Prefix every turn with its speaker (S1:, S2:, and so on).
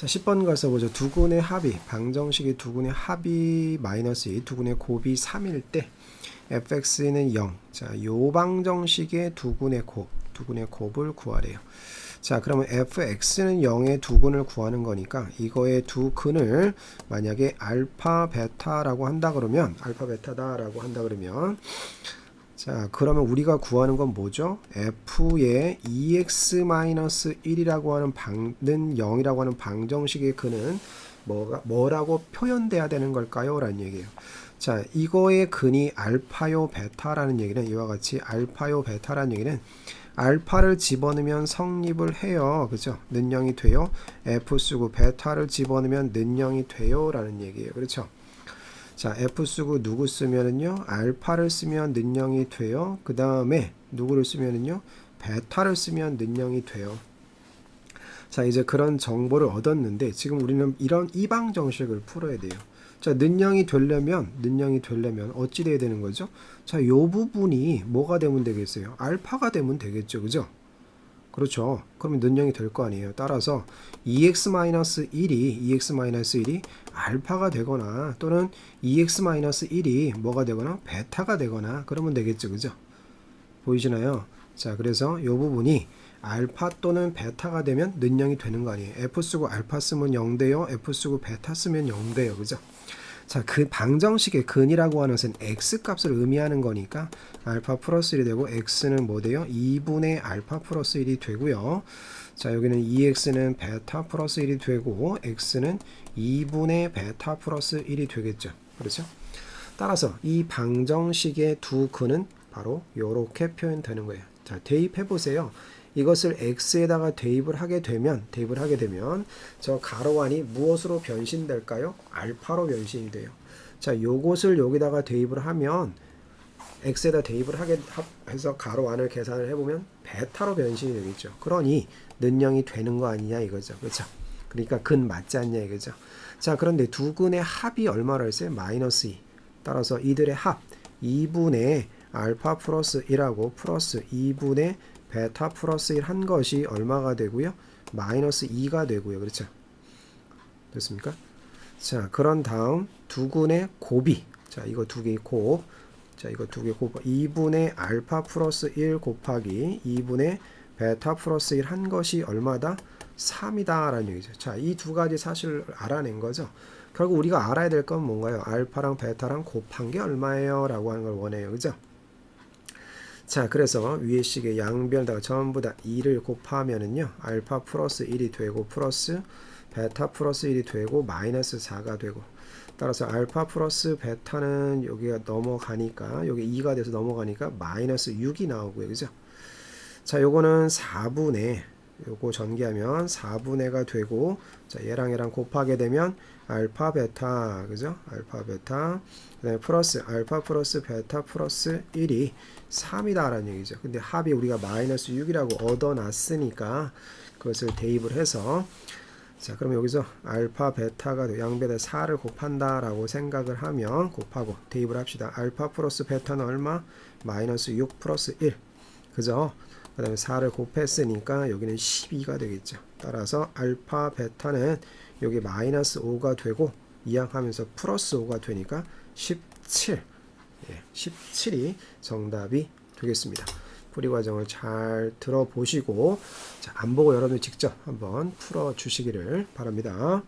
S1: 자, 10번 가서 보죠. 두 군의 합이, 방정식의 두군의 합이 마이너스 2, 두 군의 곱이 3일 때 fx는 0. 자, 요 방정식의 두 군의 곱, 두 군의 곱을 구하래요. 자, 그러면 fx는 0의 두 근을 구하는 거니까 이거의 두 근을 만약에 알파 베타라고 한다 그러면 알파 베타다라고 한다 그러면 자, 그러면 우리가 구하는 건 뭐죠? f의 2x-1이라고 하는 방는 0이라고 하는 방정식의 근은 뭐가 뭐라고 표현돼야 되는 걸까요? 라는 얘기예요. 자, 이거의 근이 알파요 베타라는 얘기는 이와 같이 알파요 베타라는 얘기는 알파를 집어넣으면 성립을 해요. 그죠? 는 0이 돼요. f 쓰고 베타를 집어넣으면 는 0이 돼요. 라는 얘기예요. 그렇죠? 자, f 쓰고 누구 쓰면은요. 알파를 쓰면 는 0이 돼요. 그 다음에 누구를 쓰면은요. 베타를 쓰면 는 0이 돼요. 자, 이제 그런 정보를 얻었는데 지금 우리는 이런 이방 정식을 풀어야 돼요. 자, 는 0이 되려면 는 0이 되려면 어찌 돼야 되는 거죠? 자, 요 부분이 뭐가 되면 되겠어요? 알파가 되면 되겠죠. 그죠? 그렇죠. 그러면 는 0이 될 거 아니에요. 따라서 2x-1이 2x-1이 알파가 되거나 또는 2x-1이 뭐가 되거나 베타가 되거나 그러면 되겠죠. 그죠? 보이시나요? 자, 그래서 요 부분이 알파 또는 베타가 되면 는 0이 되는 거 아니에요. F 쓰고 알파 쓰면 0 돼요. F 쓰고 베타 쓰면 0 돼요. 그죠? 자, 그 방정식의 근이라고 하는 것은 x 값을 의미하는 거니까 알파 플러스 1이 되고 x는 뭐 돼요? 2분의 알파 플러스 1이 되고요. 자, 여기는 2x는 베타 플러스 1이 되고 x는 2분의 베타 플러스 1이 되겠죠. 그렇죠? 따라서 이 방정식의 두 근은 바로 이렇게 표현되는 거예요. 자, 대입해 보세요. 이것을 x에다가 대입을 하게 되면 대입을 하게 되면 저 가로안이 무엇으로 변신될까요? 알파로 변신이 돼요. 자, 요것을 여기다가 대입을 하면 x에다 대입을 하게 해서 가로안을 계산을 해보면 베타로 변신이 되겠죠. 그러니 는 0이 되는 거 아니냐 이거죠. 그렇죠? 그러니까 근 맞지 않냐 이거죠. 자, 그런데 두 근의 합이 얼마로 했어요? 마이너스 2. 따라서 이들의 합 2분의 알파 플러스 1하고 플러스 2분의 베타 플러스 1 한 것이 얼마가 되고요? 마이너스 2가 되고요. 그렇죠? 됐습니까? 자, 그런 다음 두 군의 곱이 자, 이거 두 개의 곱. 자, 이거 두 개 곱. 2분의 알파 플러스 1 곱하기 2분의 베타 플러스 1 한 것이 얼마다? 3이다 라는 얘기죠. 자, 이 두 가지 사실을 알아낸 거죠. 결국 우리가 알아야 될 건 뭔가요? 알파랑 베타랑 곱한 게 얼마예요? 라고 하는 걸 원해요. 그죠? 자, 그래서 위에 식의 양변다가 전부 다 2를 곱하면은요. 알파 플러스 1이 되고 플러스 베타 플러스 1이 되고 마이너스 4가 되고 따라서 알파 플러스 베타는 여기가 넘어가니까 여기 2가 돼서 넘어가니까 마이너스 6이 나오고요. 그죠? 자, 요거는 4분의 요거 전개하면 4분의 가 되고 자, 얘랑 얘랑 곱하게 되면 알파 베타 그죠? 알파 베타 그다음에 플러스 알파 플러스 베타 플러스 1이 3이다라는 얘기죠. 근데 합이 우리가 마이너스 6이라고 얻어놨으니까 그것을 대입을 해서 자 그러면 여기서 알파 베타가 양배에 4를 곱한다 라고 생각을 하면 곱하고 대입을 합시다. 알파 플러스 베타는 얼마? 마이너스 6 플러스 1 그죠? 그 다음에 4를 곱했으니까 여기는 12가 되겠죠. 따라서 알파 베타는 여기 마이너스 5가 되고 이항 하면서 플러스 5가 되니까 17 예, 17이 정답이 되겠습니다. 풀이 과정을 잘 들어보시고 자, 안 보고 여러분들 직접 한번 풀어 주시기를 바랍니다.